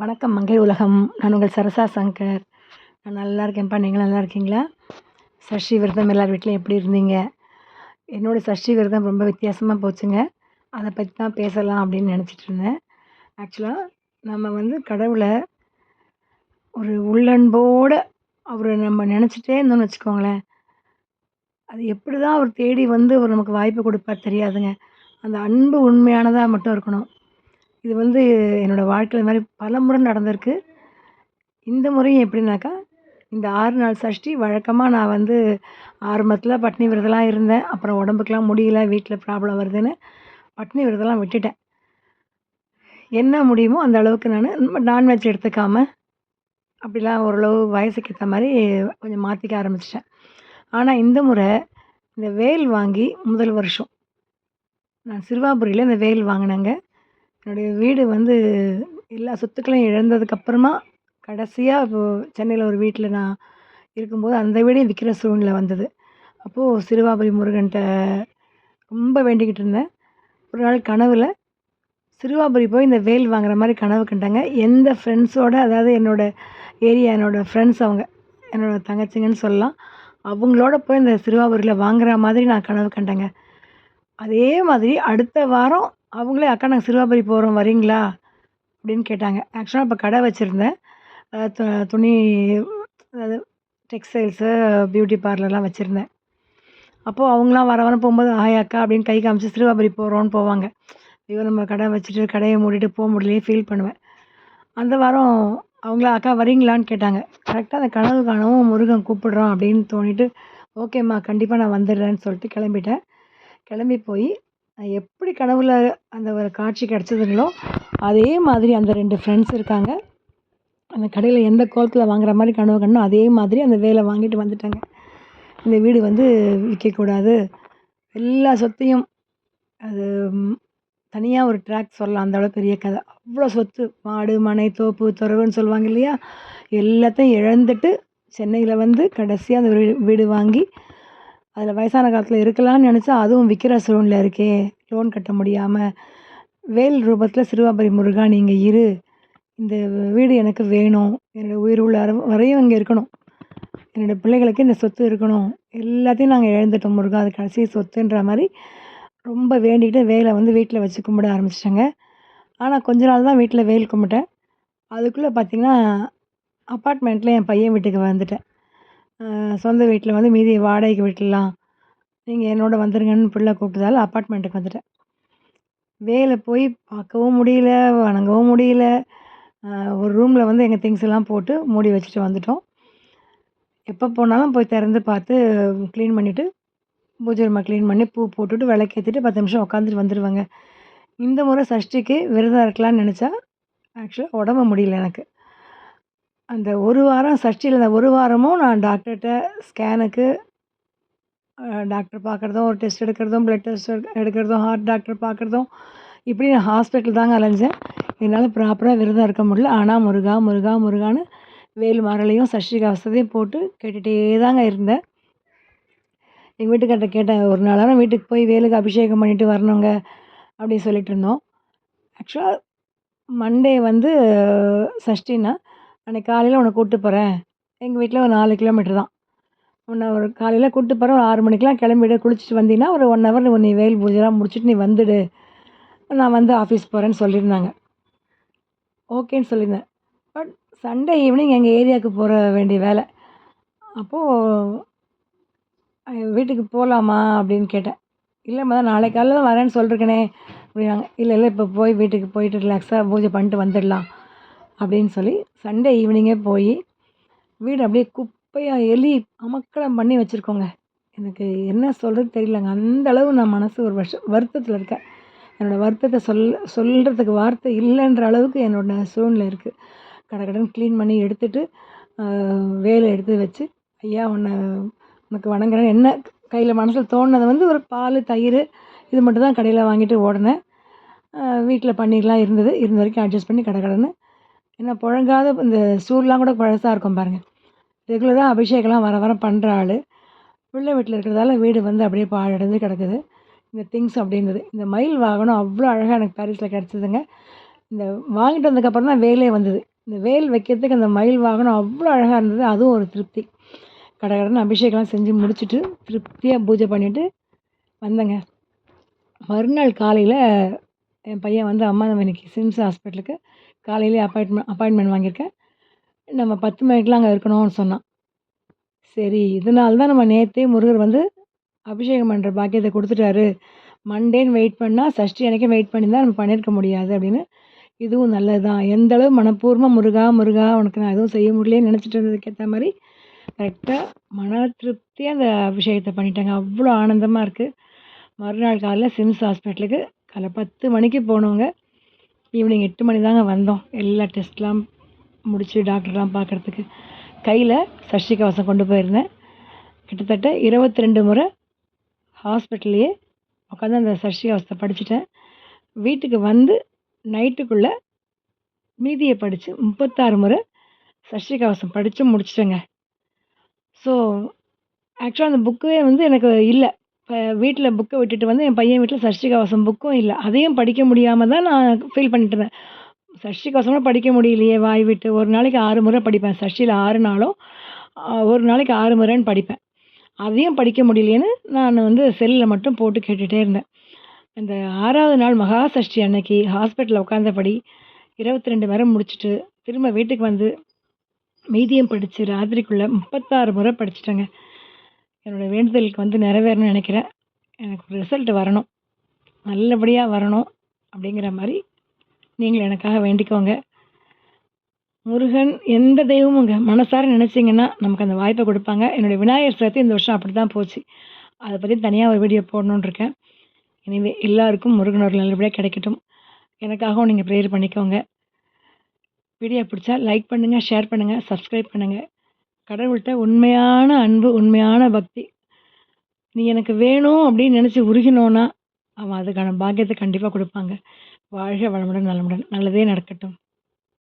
வணக்கம் மங்கையர் உலகம். நான் உங்கள் சரசா சங்கர். நான் நல்லா இருக்கேன்ப்பா. நீங்கள் நல்லா இருக்கீங்களா? சஷ்டி விரதம் எல்லார் வீட்லையும் எப்படி இருந்தீங்க? என்னோடய சஷ்டி விரதம் ரொம்ப வித்தியாசமாக போச்சுங்க. அதை பற்றி தான் பேசலாம் அப்படின்னு நினச்சிட்டு இருந்தேன். ஆக்சுவலாக நம்ம வந்து கடவுளை ஒரு உள்ளன்போடு அவரை நம்ம நினச்சிட்டே இருந்தோம்னு வச்சுக்கோங்களேன். அது எப்படி தான் அவர் தேடி வந்து அவர் நமக்கு வாய்ப்பு கொடுப்பார் தெரியாதுங்க. அந்த அன்பு உண்மையானதாக மட்டும் இருக்கணும். இது வந்து என்னோடய வாழ்க்கையில் இது மாதிரி பலமுறை நடந்திருக்கு. இந்த முறையும் எப்படின்னாக்கா இந்த ஆறு நாள் சஷ்டி வழக்கமாக நான் வந்து ஆரம்பத்தில் பட்னி விரதம்லாம் இருந்தேன். அப்புறம் உடம்புக்குலாம் முடியல வீட்டில் ப்ராப்ளம் வருதுன்னு பட்னி விரதம்லாம் விட்டுட்டேன். என்ன முடியுமோ அந்த அளவுக்கு நான் நான்வெஜ் எடுத்துக்காமல் அப்படிலாம் ஓரளவு வயசுக்கு ஏற்ற மாதிரி கொஞ்சம் மாற்றிக்க ஆரம்பிச்சிட்டேன். ஆனால் இந்த முறை இந்த வேல் வாங்கி முதல் வருஷம் நான் சிறுவாபுரியில் இந்த வேல் வாங்கினேங்க. என்னுடைய வீடு வந்து எல்லா சொத்துக்களையும் இழந்ததுக்கப்புறமா கடைசியாக இப்போது சென்னையில் ஒரு வீட்டில் நான் இருக்கும்போது அந்த வீடையும் விற்கிற சூழ்நிலை வந்தது. அப்போது சிறுவாபுரி முருகன்கிட்ட ரொம்ப வேண்டிக்கிட்டு இருந்தேன். ஒரு நாள் கனவில் சிறுவாபுரி போய் இந்த வேல் வாங்குற மாதிரி கனவு கண்டாங்க. எந்த ஃப்ரெண்ட்ஸோட அதாவது என்னோடய ஏரியா என்னோடய ஃப்ரெண்ட்ஸ் அவங்க என்னோடய தங்கச்சிங்கன்னு சொல்லலாம் அவங்களோட போய் இந்த சிறுவாபுரியில் வாங்குற மாதிரி நான் கனவு கண்டேங்க. அதே மாதிரி அடுத்த வாரம் அவங்களே அக்கா நாங்கள் சிறுவாபுரி போகிறோம் வரீங்களா? அப்படின்னு கேட்டாங்க. ஆக்சுவலாக இப்போ கடை வச்சுருந்தேன். து துணி அதாவது டெக்ஸ்டைல்ஸு பியூட்டி பார்லர்லாம் வச்சுருந்தேன். அப்போது அவங்களாம் வர வர போகும்போது ஆயா அக்கா அப்படின்னு கை காமிச்சு சிறுவாபுரி போகிறோன்னு போவாங்க. ஐயோ நம்ம கடை வச்சுட்டு கடையை மூடிட்டு போக முடியலையே ஃபீல் பண்ணுவேன். அந்த வாரம் அவங்கள அக்கா வரீங்களான்னு கேட்டாங்க. கரெக்டாக அந்த கனவு காணவும் முருகன் கூப்பிடுறான் அப்படின்னு தோணிட்டு ஓகேம்மா கண்டிப்பாக நான் வந்துடுறேன்னு சொல்லிட்டு கிளம்பிட்டேன். கிளம்பி போய் எப்படி கனவுல அந்த ஒரு காட்சி கிடச்சதுங்களோ அதே மாதிரி அந்த ரெண்டு ஃப்ரெண்ட்ஸ் இருக்காங்க. அந்த கடையில் எந்த கோலத்தில் வாங்குற மாதிரி கனவு கண்டோ அதே மாதிரி அந்த வேலை வாங்கிட்டு வந்துட்டாங்க. இந்த வீடு வந்து விற்கக்கூடாது. எல்லா சொத்தையும் அது தனியாக ஒரு ட்ராக் சொல்லலாம். அந்த அளவு பெரிய கதை. அவ்வளோ சொத்து. மாடு மனை தோப்பு துறவுன்னு சொல்லுவாங்க இல்லையா? எல்லாத்தையும் இழந்துட்டு சென்னையில் வந்து கடைசியாக அந்த வீடு வீடு வாங்கி அதில் வயசான காலத்தில் இருக்கலாம்னு நினச்சா அதுவும் விற்கிற சூழ்நிலை இருக்கே. லோன் கட்ட முடியாமல் வேல் ரூபத்தில் சிறுவாபுரி முருகா நீங்கள் இரு. இந்த வீடு எனக்கு வேணும். என்னோடய உயிர் உள்ள வரையும் இங்கே இருக்கணும். என்னோடய பிள்ளைகளுக்கு இந்த சொத்து இருக்கணும். எல்லாத்தையும் நாங்கள் இழந்துட்டோம் முருகா. அது கடைசி சொத்துன்ற மாதிரி ரொம்ப வேண்டிக்கிட்டு வேலை வந்து வீட்டில் வச்சு கும்பிட ஆரம்பிச்சிட்டேங்க. ஆனால் கொஞ்ச நாள் தான் வீட்டில் வேல் கும்பிட்டேன். அதுக்குள்ளே பார்த்திங்கன்னா அப்பார்ட்மெண்ட்டில் என் பையன் வீட்டுக்கு வந்துட்டேன். சொந்த வீட்டில் வந்து மீதி வாடகைக்கு விட்டுடலாம் நீங்கள் என்னோட வந்துருங்கன்னு பிள்ளை கூப்பிட்டதால அப்பார்ட்மெண்ட்டுக்கு வந்துட்டேன். வேலை போய் பார்க்கவும் முடியல வணங்கவும் முடியல. ஒரு ரூமில் வந்து எங்கள் திங்ஸ் எல்லாம் போட்டு மூடி வச்சுட்டு வந்துட்டோம். எப்போ போனாலும் போய் திறந்து பார்த்து க்ளீன் பண்ணிவிட்டு பூஜை ரூமை க்ளீன் பண்ணி பூ போட்டுட்டு விளக்கேற்றிட்டு பத்து நிமிஷம் உட்காந்துட்டு வந்துடுவாங்க இந்த முறை சஷ்டிக்கு விரதம் இருக்கலாம்னு நினச்சா ஆக்சுவலாக உடம்பு முடியல எனக்கு. அந்த ஒரு வாரம் சஷ்டியில் இருந்த ஒரு வாரமும் நான் டாக்டர்கிட்ட ஸ்கேனுக்கு டாக்டர் பார்க்குறதும் ஒரு டெஸ்ட் எடுக்கிறதும் ப்ளட் டெஸ்ட் எடுக்கிறதும் ஹார்ட் டாக்டர் பார்க்குறதும் இப்படி நான் ஹாஸ்பிட்டல் தாங்க அலைஞ்சேன். என்னால் ப்ராப்பராக விரதம் இருக்க முடியல. ஆனால் முருகா முருகா முருகான்னு வேல் மரலையும் சஷ்டிகா வசதியும் போட்டு கேட்டுகிட்டே தாங்க இருந்தேன். எங்கள் வீட்டுக்கார்ட்ட கேட்டேன் ஒரு நாளாரம் வீட்டுக்கு போய் வேலுக்கு அபிஷேகம் பண்ணிவிட்டு வரணுங்க அப்படின்னு சொல்லிட்டு இருந்தோம். ஆக்சுவலாக மண்டே வந்து சஷ்டின்னா அன்றைக்கி காலையில் உன்னை கூப்பிட்டு போகிறேன் எங்கள் வீட்டில் ஒரு நாலு கிலோமீட்டர் தான். உன்னை ஒரு காலையில் கூப்பிட்டு போகிறேன் ஒரு ஆறு மணிக்கெலாம் கிளம்பிடு. குளிச்சுட்டு வந்தீங்கன்னா ஒரு ஒன் ஹவர் நீ வெயில் பூஜைலாம் முடிச்சுட்டு நீ வந்துடு. நான் வந்து ஆஃபீஸ் போகிறேன்னு சொல்லியிருந்தாங்க. ஓகேன்னு சொல்லியிருந்தேன். பட் சண்டே ஈவினிங் எங்கள் ஏரியாவுக்கு போகிற வேண்டிய வேலை. அப்போது வீட்டுக்கு போகலாமா அப்படின்னு கேட்டேன். இல்லைம்மா தான் நாளைக்கு காலையில் தான் வரேன்னு சொல்லிருக்கேனே. அப்படின்னாங்க. இல்லை இல்லை இப்போ போய் வீட்டுக்கு போயிட்டு ரிலாக்ஸாக பூஜை பண்ணிட்டு வந்துடலாம். அப்படின்னு சொல்லி சண்டே ஈவினிங்கே போய் வீடு அப்படியே குப்பையாக எலி அமக்கலம் பண்ணி வச்சுருக்கோங்க. எனக்கு என்ன சொல்கிறது தெரியலங்க. அந்த அளவு நான் மனசு ஒரு வருஷம் வருத்தத்தில் இருக்கேன். என்னோடய வருத்தத்தை சொல் சொல்கிறதுக்கு வார்த்தை இல்லைன்ற அளவுக்கு என்னோடய சூழ்நிலை இருக்குது கடை கடன் க்ளீன் பண்ணி எடுத்துகிட்டு வேலை எடுத்து வச்சு ஐயா உன்னை உனக்கு வணங்குறேன். என்ன கையில் மனசில் தோணுனதை வந்து ஒரு பால் தயிர் இது மட்டும் தான் கடையில் வாங்கிட்டு ஓடினேன். வீட்டில் பன்னீர்லாம் இருந்தது. இருந்த வரைக்கும் அட்ஜஸ்ட் பண்ணி கடை கடன்னு ஏன்னா புழங்காத இந்த சூர்லாம் கூட பழசாக இருக்கும் பாருங்கள் ரெகுலராக அபிஷேகம்லாம் வர வர பண்ணுற ஆள். பிள்ளை வீட்டில் இருக்கிறதால வீடு வந்து அப்படியே பாழடைஞ்சு கிடக்குது. இந்த திங்ஸ் அப்படிங்கிறது. இந்த மயில் வாகனம் அவ்வளோ அழகாக எனக்கு பாரிஸில் கிடச்சிதுங்க. இந்த வாங்கிட்டு வந்ததுக்கப்புறம் தான் வேலையே வந்தது. இந்த வேல் வைக்கிறதுக்கு அந்த மயில் வாகனம் அவ்வளோ அழகாக இருந்தது. அதுவும் ஒரு திருப்தி. கடகடன்னு அபிஷேகம்லாம் செஞ்சு முடிச்சுட்டு திருப்தியாக பூஜை பண்ணிவிட்டு வந்தேங்க. மறுநாள் காலையில் என் பையன் வந்து அம்மா நம்ம இன்றைக்கி சிம்ஸ் ஹாஸ்பிட்டலுக்கு காலையிலே அப்பாயின்மெண்ட் அப்பாயின்மெண்ட் வாங்கியிருக்கேன். நம்ம பத்து மணிக்கெலாம் அங்கே இருக்கணும்னு சொன்னான். சரி இதனால தான் நம்ம நேற்றே முருகர் வந்து அபிஷேகம் பண்ணுற பாக்கியத்தை கொடுத்துட்டாரு. மண்டேன்னு வெயிட் பண்ணால் சஷ்டி அன்னைக்கு வெயிட் பண்ணி தான் நம்ம பண்ணியிருக்க முடியாது அப்படின்னு. இதுவும் நல்லது தான் எந்த அளவு மனப்பூர்வமாக முருகா முருகா உனக்கு நான் எதுவும் செய்ய முடியலன்னு நினச்சிட்டு இருந்ததுக்கு ஏற்ற மாதிரி கரெக்டாக மன திருப்தியாக அந்த அபிஷேகத்தை பண்ணிட்டாங்க. அவ்வளோ ஆனந்தமாக இருக்குது மறுநாள் காலையில் சிம்ஸ் ஹாஸ்பிட்டலுக்கு காலை பத்து மணிக்கு போனவங்க ஈவினிங் எட்டு மணி தாங்க வந்தோம். எல்லா டெஸ்ட்லாம் முடித்து டாக்டர்லாம் பார்க்குறதுக்கு கையில் சஷ்டி கவசம் கொண்டு போயிருந்தேன். கிட்டத்தட்ட இருபத்தி ரெண்டு முறை ஹாஸ்பிட்டல்லையே உட்காந்து அந்த சஷ்டி கவசத்தை படிச்சுட்டேன். வீட்டுக்கு வந்து நைட்டுக்குள்ளே மீதியை படித்து முப்பத்தாறு முறை சஷ்டி கவசம் படித்து முடிச்சிட்டேங்க ஸோ ஆக்சுவலாக அந்த புக்கே வந்து எனக்கு இல்லை. வீட்டில் புக்கை விட்டுட்டு வந்து என் பையன் வீட்டில் சஷ்டி கவசம் புக்கும் இல்லை. அதையும் படிக்க முடியாமல் தான் நான் ஃபீல் பண்ணிட்டு இருந்தேன். சஷ்டி கவசம்லாம் படிக்க முடியலையே வாய் விட்டு. ஒரு நாளைக்கு ஆறு முறை படிப்பேன். சஷ்டியில் ஆறு நாளும் ஒரு நாளைக்கு ஆறு முறைன்னு படிப்பேன். அதையும் படிக்க முடியலையேன்னு நான் வந்து செல்லில் மட்டும் போட்டு கேட்டுகிட்டே இருந்தேன். இந்த ஆறாவது நாள் மகா சஷ்டி அன்னைக்கு ஹாஸ்பிட்டலில் உட்காந்தபடி இருபத்தி ரெண்டு முறை முடிச்சுட்டு திரும்ப வீட்டுக்கு வந்து மீதியம் படித்து ராத்திரிக்குள்ளே முப்பத்தாறு முறை படிச்சிட்டேங்க. என்னோடய வேண்டுதலுக்கு வந்து நிறைவேறணும்னு நினைக்கிறேன். எனக்கு ஒரு ரிசல்ட் வரணும். நல்லபடியாக வரணும் அப்படிங்கிற மாதிரி நீங்கள் எனக்காக வேண்டிக்கோங்க. முருகன் எந்த தெய்வமுங்க மனசார நினச்சிங்கன்னா நமக்கு அந்த வாய்ப்பை கொடுப்பாங்க. என்னுடைய விநாயகர் சதுர்த்தி இந்த வருஷம் அப்படி தான் போச்சு. அதை பற்றி தனியாக ஒரு வீடியோ போடணுன்னு இருக்கேன். எனவே எல்லாருக்கும் முருகன் ஒரு நல்லபடியாக கிடைக்கட்டும். எனக்காகவும் நீங்கள் ப்ரேயர் பண்ணிக்கோங்க. வீடியோ பிடிச்சா லைக் பண்ணுங்கள் ஷேர் பண்ணுங்கள் சப்ஸ்கிரைப் பண்ணுங்கள் கடவுள்கிட்ட உண்மையான அன்பு உண்மையான பக்தி. நீ எனக்கு வேணும் அப்படின்னு நினச்சி உருகினோன்னா அவன் அதுக்கான பாக்கியத்தை கண்டிப்பாக கொடுப்பாங்க. வாழ்க வளமுடன் நலமுடன். நல்லதே நடக்கட்டும்.